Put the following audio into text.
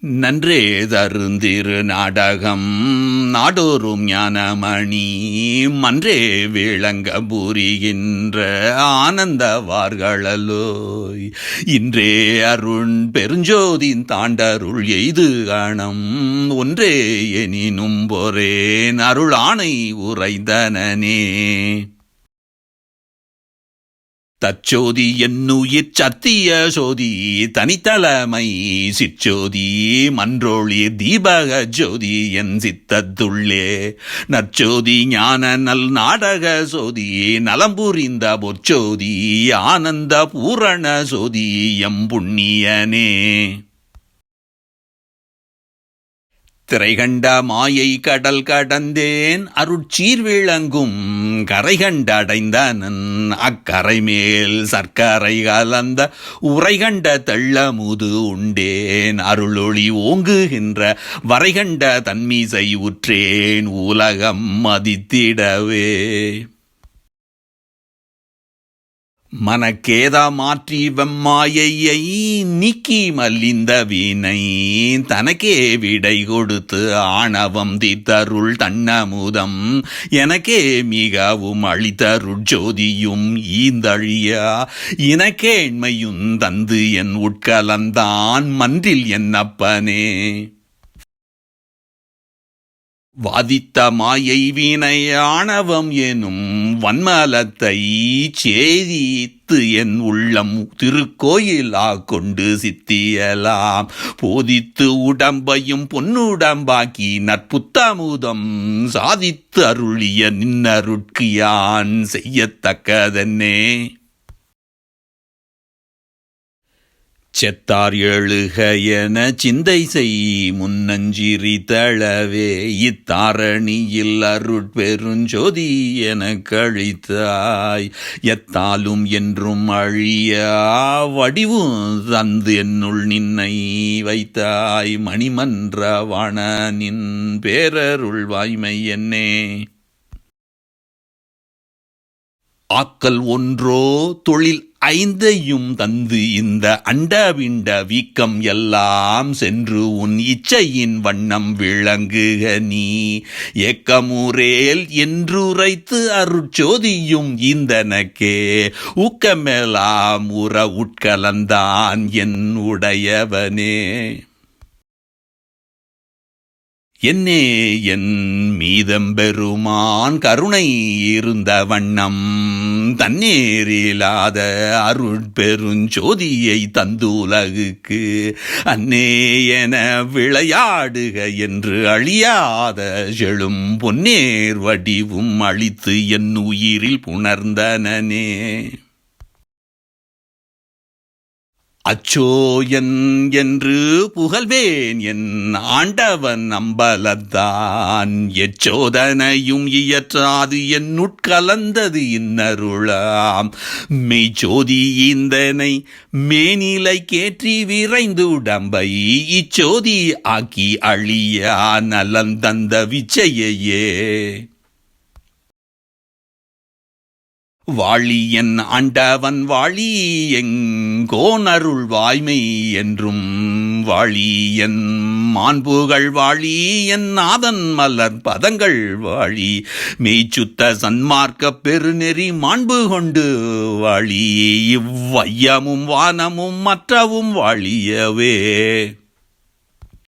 நன்றே தருந்திரு நாடகம். நாடோறும் ஞானமணி மன்றே விளங்க புரிகின்ற ஆனந்தவார்களோய் இன்றே அருண் பெருஞ்சோதின் தாண்டருள் எய்து கணம். ஒன்றே எனினும் பொரேன் அருளானை ஆணை உரைந்தனனே தச்சோதி என்னுயிர் சத்திய சோதி தனித்தலைமை சிற்றோதி மன்றோழி தீபக ஜோதி என் சித்தத்துள்ளே. நற்சோதி ஞான நல் நாடக சோதி நலம்புரிந்த பொற்சோதி ஆனந்த பூரண சோதி எம் புண்ணியனே. திரைகண்ட மாயை கடல் கடந்தேன் அருட்சீர் விளங்கும் கரை கண்டடைந்தனன் அக்கரை மேல் சர்க்கரை கலந்த உரை கண்ட தெள்ளமுது உண்டேன் அருளொளி ஓங்குகின்ற வரை கண்ட தன்மீசை உற்றேன் உலகம் மதித்திடவே. மனக்கேதா மாற்றி வெம்மாயையை நீக்கி மல்லிந்த வீணை தனக்கே விடை கொடுத்து ஆணவம் தீத்தருள் தன்னமுதம். எனக்கே மிகவும் அழித்தருட்ஜோதியும் ஈந்தழியா. இனக்கேண்மையும் தந்து என் உட்கலந்தான் மன்றில் என்னப்பனே. வாதித்த மாயை வீணை எனும் வன்மலத்தை சேதித்து என் உள்ளம் திருக்கோயிலா கொண்டு சித்தியலாம். போதித்து உடம்பையும் பொன்னுடம்பாக்கி நற்புத்தமுதம் சாதித்து அருளிய நின்னருட்கியான் செய்யத்தக்கதென்னே. செத்தார் எழுக என சிந்தை செய் முன்னஞ்சிரி தளவே இத்தாரணியில் அருட்பெருஞ்சோதி என கழித்தாய். எத்தாலும் என்றும் அழியா வடிவும் தந்து என்னுள் நின்னை வைத்தாய். மணிமன்ற வாணனின் பேரருள் வாய்மை என்னே. ஆக்கல் ஒன்றோ தொழில் ஐந்தையும் தந்து இந்த அண்டவிண்ட வீக்கம் எல்லாம் சென்று உன் இச்சையின் வண்ணம் விளங்குக நீ. ஏக்கமுரேல் என்றுரைத்து அருட்சோதியும் இந்தனக்கே ஊக்கமெல்லாம் உற உட்கலந்தான் என் உடையவனே. என்னே என் மீதம்பெருமான் கருணை இருந்த வண்ணம் தன்னேரிலாத அருட்பெருஞ்சோதியை தந்துலகுக்கு அன்னே என விளையாடுக என்று அழியாத செழும் பொன்னேர் வடிவும் அழித்து என் உயிரில் புணர்ந்தனனே. அச்சோயன் என்று புகழ்வேன் என் ஆண்டவன் அம்பலத்தான். எச்சோதனையும் இயற்றாது என் உட்கலந்தது இன்னருளாம். மெய்ச்சோதி இந்தனை மேனிலை கேற்றி விரைந்து உடம்பை இச்சோதி ஆக்கி அழியா. நலந்தந்த விச்சையே வாழியன் ஆண்டவன் வாழி எங்கோனருள் வாய்மை என்றும் வாழியன் மாண்புகள் வாழி என் நாதன் மலர் பதங்கள் வாழி மெய்ச்சுத்த சன்மார்க்க பெருநெறி மாண்பு கொண்டு வாழி இவ்வையமும் வானமும் மற்றவும் வாழியவே.